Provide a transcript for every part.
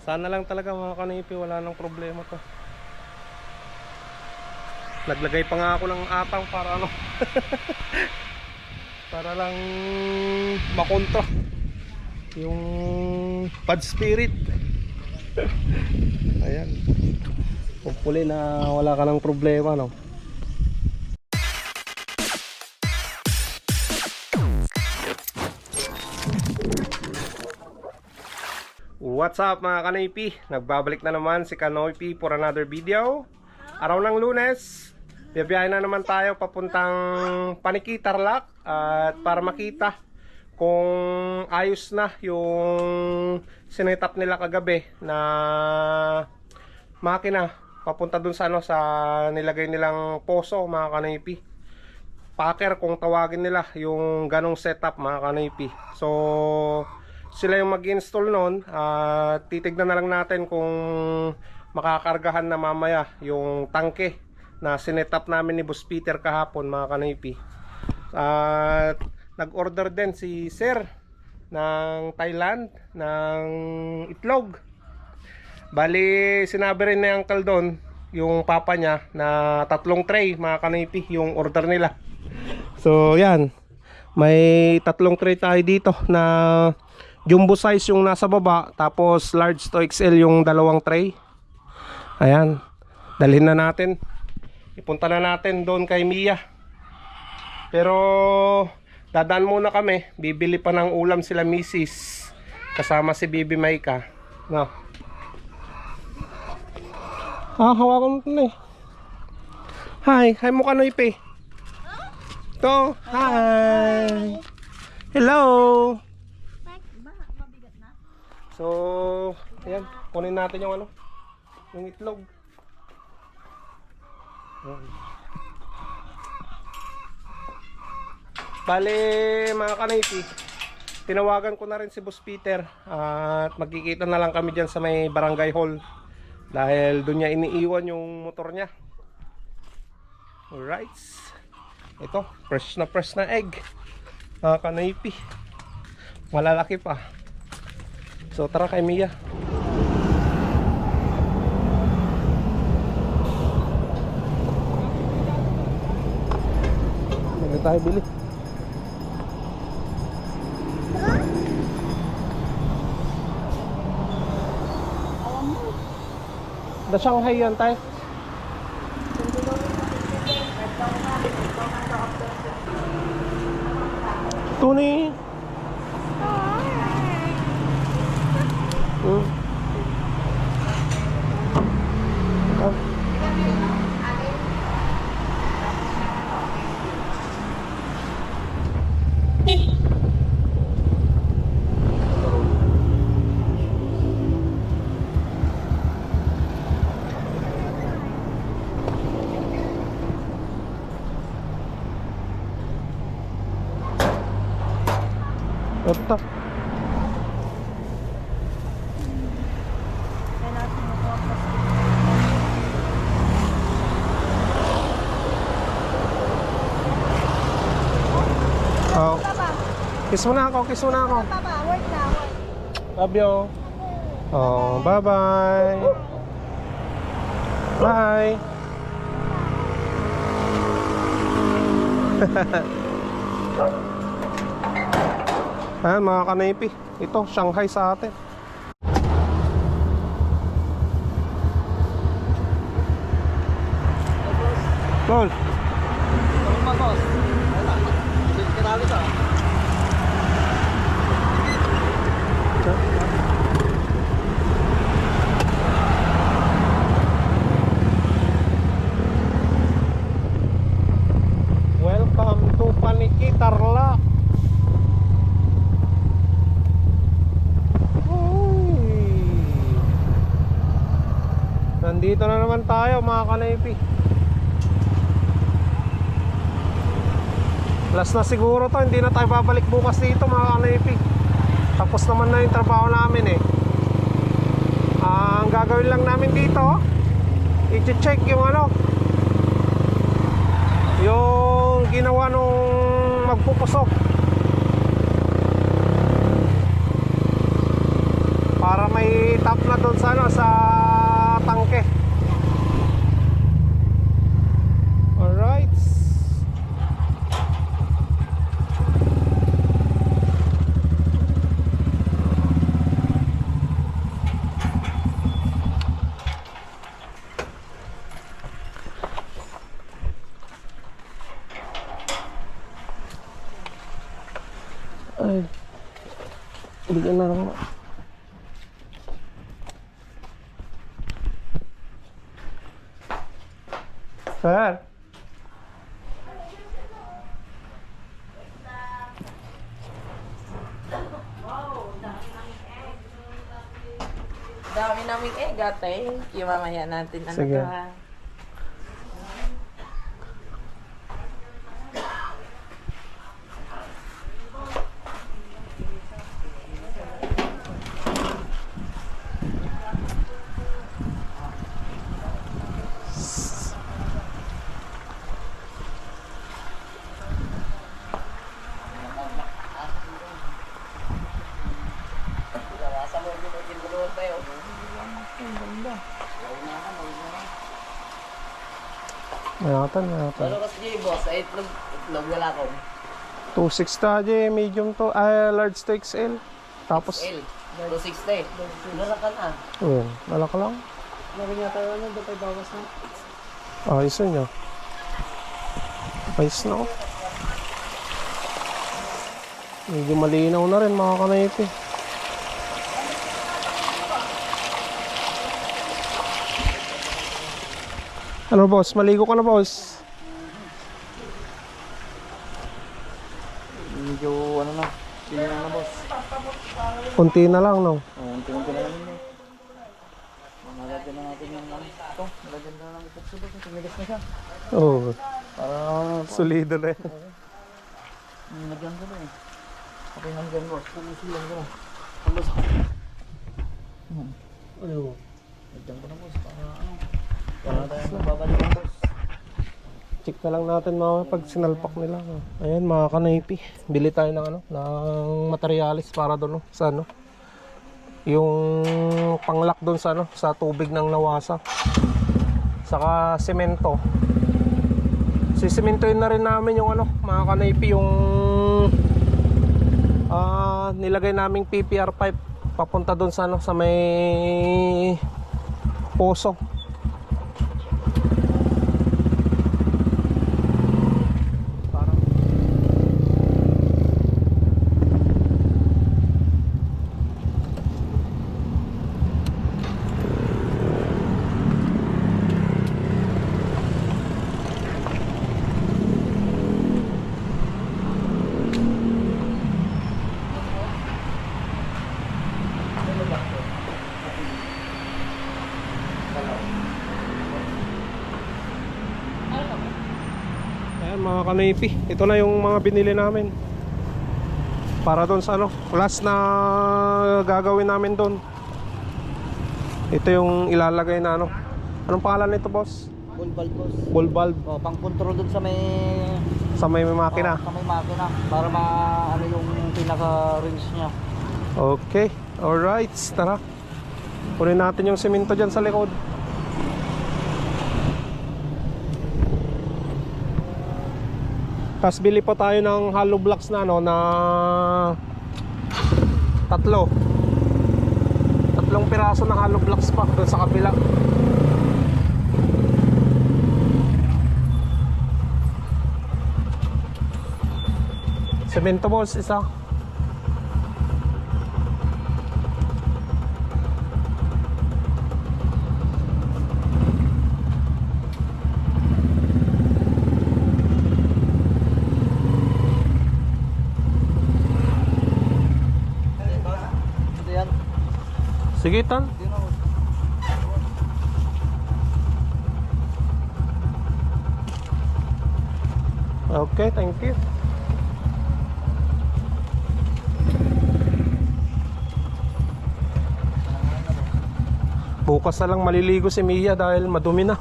Sana lang talaga mga kanipi, wala nang problema to. Naglagay pa nga ako ng atang para ano. para lang makontra yung pad spirit. Ayan. Hopefully na wala ka ng problema no. What's up mga kanipi? Nagbabalik na naman si Kanoypi for another video. Araw ng lunes, biyabiyahin na naman tayo papuntang Paniki, Tarlac at para makita kung ayos na yung sinetap nila kagabi na makina papunta dun sa ano sa nilagay nilang poso mga kanipi packer kung tawagin nila yung ganong setup mga kanipi so sila yung mag-install nun at titignan na lang natin kung makakargahan na mamaya yung tangke na sinetap namin ni Boss Peter kahapon mga kanipi at nag-order din si Sir ng Thailand ng itlog Bali, sinabi rin ni Uncle Don, yung papa niya, na tatlong tray, mga kanipi, yung order nila. So, yan. May tatlong tray tayo dito na jumbo size yung nasa baba, tapos large to XL yung dalawang tray. Ayan. Dalhin na natin. Ipunta na natin doon kay Mia. Pero, dadaan muna kami. Bibili pa ng ulam sila misis. Kasama si Bibi Maika. No. Ah, hawakan mo na eh. Hi, hi mo ka Noipe. To, hi. Hello. So, ayan, kunin natin yung ano, yung itlog. Ayan. Bale, mga kanaypi, tinawagan ko na rin si Boss Peter at magkikita na lang kami dyan sa may barangay hall. Dahil doon niya iniiwan yung motor niya. Alright. Ito fresh na fresh na egg. Mga kanaypi malalaki pa so tara kay Mia Hindi tayo bili The Shanghai yan tayo. Tuni. Hmm. Ah. Ito. Oh. Kiss mo na ako, kiss mo na ako. Papa, work na, work. Love you. Oh, bye-bye. Bye. Ayan mga kanaypi. Ito, Shanghai sa atin. Tol, welcome to Paniki Tarlac. Uy. Nandito na tayo mga kanaypi. Last na siguro to, hindi na tayo babalik bukas dito mga kanaypi. Tapos naman na yung trabaho namin eh. Ah, ang gagawin lang namin dito, i-check yung ano, yung ginawa nung magpupusok. Para may tap na doon Bigyan na lang. Sir. Dami naming egg, ate. Yung mamaya natin ano Sige. To ha. Mayatan, mayatan. Ano kasi yung boss? Ay, itlog, itlog wala ko. 260 ta Jay, medium to, ay large to XL. Tapos, L. 260. Wala ka na. yun, malaki lang. Lagi niya tayo ano, dapat bawas na. Ayos na niya. Ayos na oh. Medyo malinaw na rin mga kanaypi. Ano boss? Maligo ka na boss? Medyo ano na, sino na boss. Kunti na lang no? Oo, unti-unti na lang yun eh. Nalagyan na natin yung ano. Ito, nalagyan na lang ito. Tumigas na siya. Oo. Oh, Para, solido na yan. nalagyan ko na eh. Okay, nalagyan boss. Pumisilan ko na. Ang boss. Ayun. Nalagyan ko na boss. Para ano. Para tayo magbabalikan boss. Check na lang natin mga pag sinalpak nila. Ayan mga kanaypi. Bili tayo ng ano, ng materialis para doon sa ano. Yung panglak doon sa ano, sa tubig ng nawasa. Saka semento. Sisimentoin na rin namin yung ano, mga kanaypi yung ah nilagay naming PPR pipe papunta doon sa ano, sa may poso. Ayan mga kanaypi, ito na yung mga binili namin. Para doon sa ano, last na gagawin namin doon. Ito yung ilalagay na ano. Anong pangalan nito boss? Full bulb boss. Ball valve Oh, pang control dun sa may sa may makina. oh, sa may makina para ma ano yung pinaka range niya. Okay, alright, tara. Kunin natin yung semento dyan sa likod. Tapos bili pa tayo ng hollow blocks na ano na tatlo. Tatlong piraso ng hollow blocks pa doon sa kabila. Semento balls isa. Sige boss. Okay, thank you. Bukas na lang maliligo si Mia dahil madumi na.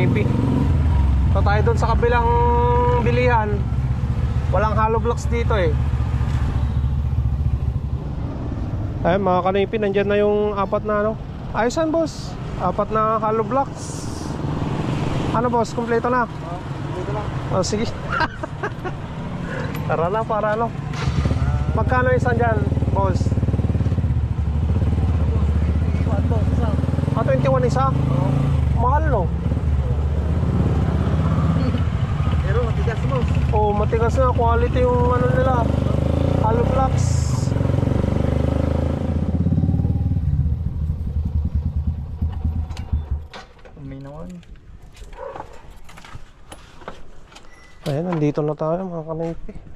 Maybe. So tayo doon sa kabilang bilihan. Walang hollow blocks dito eh. Ay mga kanipi, nandyan na yung apat na ano. Ayos boss. Apat na hollow blocks. Ano boss, kumpleto na? Oo, oh, na. Oh, sige. Tara na para ano. Magkano isang dyan, boss? Ah, 21 isa? Oo. Mahal no? Oh, matigas na quality yung ano nila. Alumlax. Uminawan. Ayan, nandito na tayo mga kanaypi.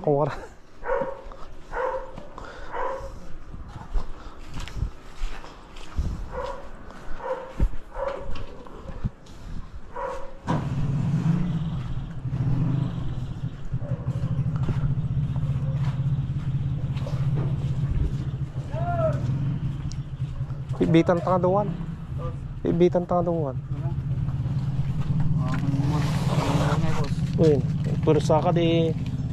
orang ke orang Ibitan tangaduan. Ibitan tangaduan. Uy, pursa ka di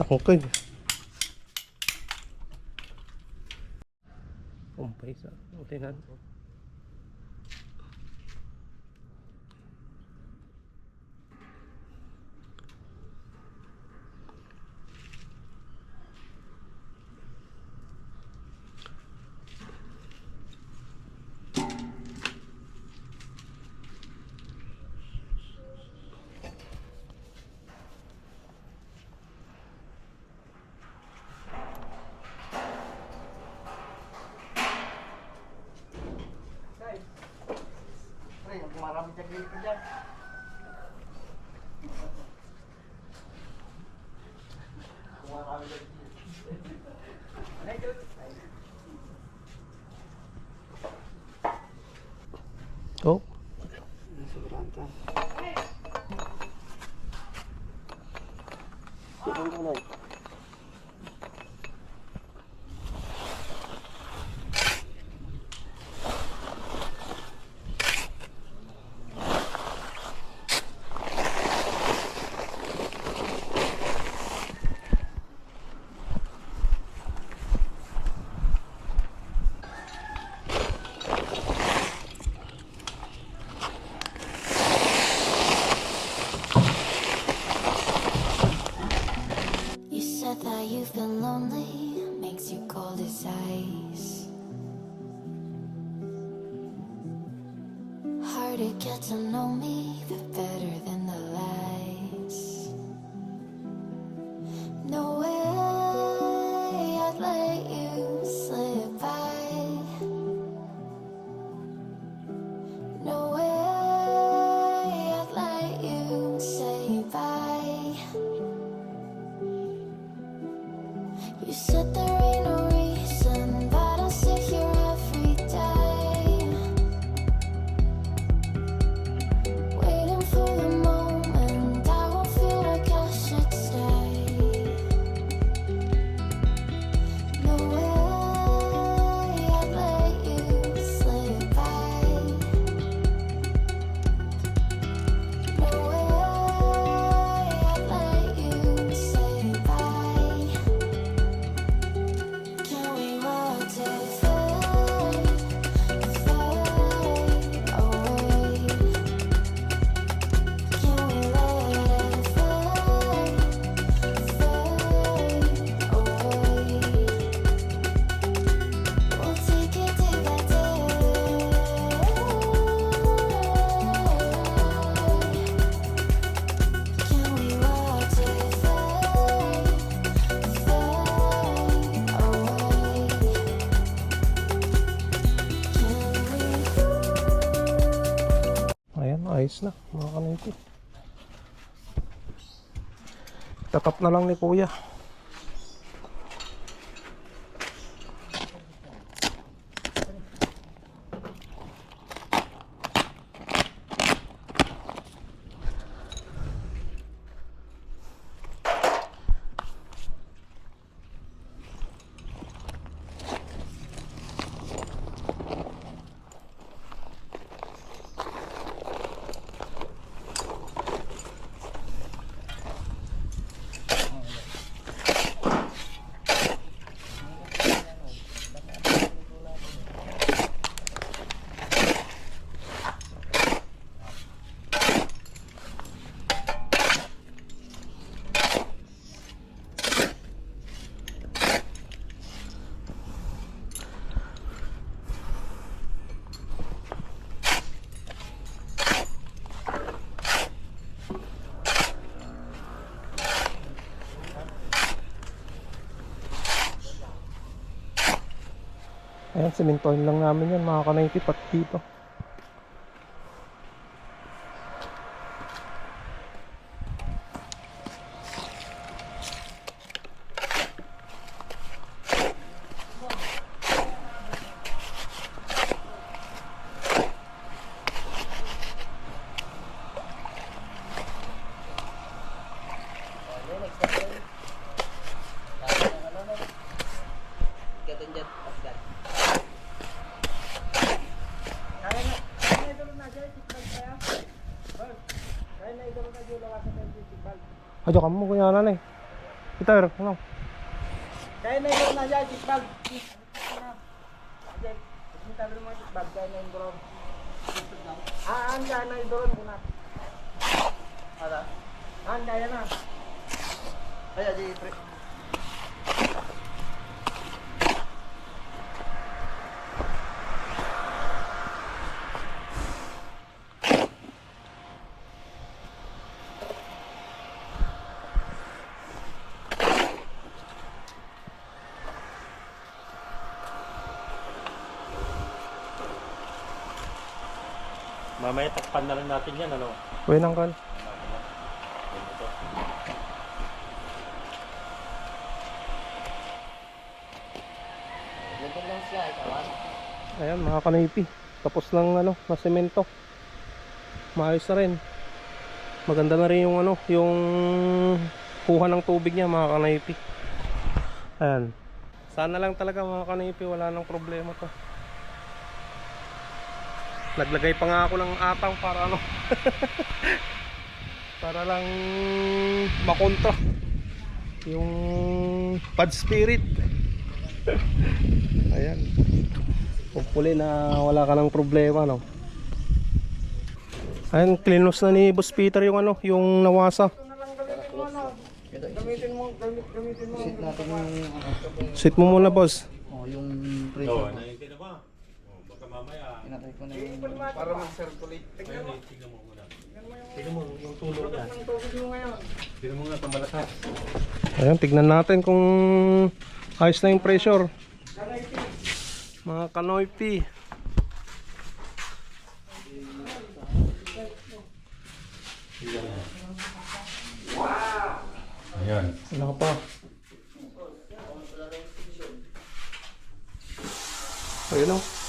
tangkay umpay sa utinan to. Ayos na mga kanaypi. Tatap na lang ni kuya. Ayan, simintuhin lang namin yan mga kanaypi pati dito. Adyo ka mo kuya nanay. Ito, ano? Kaya na yung na dyan, tikbag. Ajay, kita rin mo tikbag, kaya na yung drone. Ah, ang kaya na yung drone muna. Ada? Ang kaya na. Ay, ajay, pre. Mamaya takpan na rin natin yan, ano? Kuya nang kal. Lang. Ayan mga kanaypi. Tapos ng ano, na semento. Maayos na rin. Maganda na rin yung ano, yung kuha ng tubig niya mga kanaypi. Ayan. Sana lang talaga mga kanaypi wala nang problema to. Naglagay pa nga ako ng ataw para ano. para lang makontra yung pad spirit. Ayan. Hopefully na wala ka ng problema, no? Ayun, cleanus na ni Boss Peter yung ano, yung nawasa. Gamitin mo, gamit, gamitin mo. Sit natin yung, ano, Sit mo muna, boss. oh, yung pressure. naiintindihan ba? Oh, baka mamaya, Pinatay ko na yung... Para mag-circulate. ayun, eh, tignan mo muna. Tignan mo yung tulog. Ang tubig mo ngayon. Tignan mo nga itong malakas. Ayun, tignan natin kung ayos na yung pressure. Mga kanoypi. Ayan. Wala ka pa. Ayun o.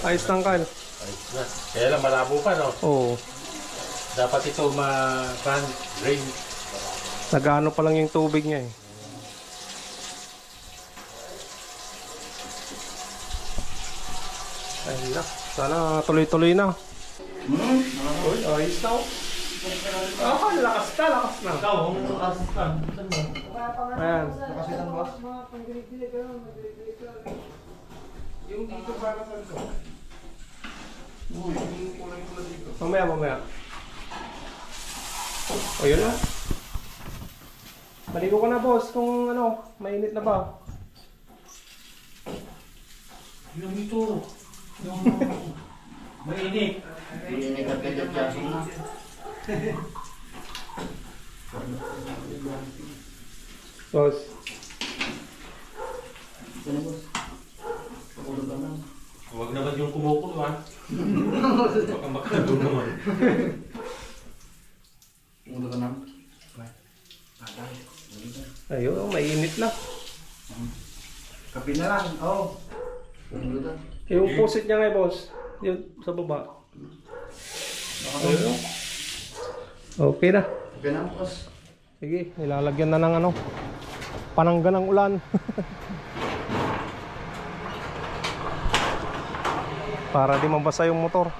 Ayos lang kal. Ayos na. Kaya lang, malabo pa, no? Oo. Dapat ito ma-fan, drain. Nagano pa lang yung tubig niya eh. Ayun na. Sana tuloy-tuloy na. Hmm? Uy, ayos na. oh. Ah, lakas ka, lakas na. Ikaw, ang lakas ka. Ayan. Nakasitan boss? Yung dito para sa ito. Uy, yung kulay pula dito. Mamaya, mamaya. O, yun na. Maligo ka na, boss, kung ano, mainit na ba? Yung ito. Yung... Mainit. Hindi na ikagkadyadyasyon na. Boss. Ito na boss. Ka na. Huwag naman yung kumukulo, ha? Baka makado naman. Umulo ka na. Ayun, mainit na. Kape na lang. Oo. Ka. Yung pusit niya nga, boss. Yun, sa baba. Ayun. Okay na. Kape na, boss. Sige, nilalagyan na ng ano. Panangga ng ulan. Para di mabasa yung motor.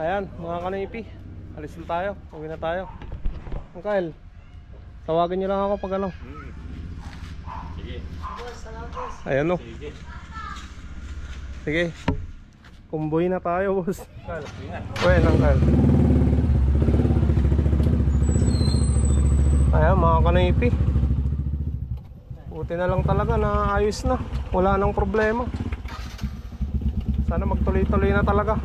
Ayan, mga kanipi. Alis na tayo. Uwi na tayo. Ang tawagan niyo lang ako pag ano. Sige. Ayan o. Sige. Sige. Kumboy na tayo, boss. Kal, ingat. Well, uncle. Ayan, mga kanipi. Buti na lang talaga na ayos na. Wala nang problema. Sana magtuloy-tuloy na talaga.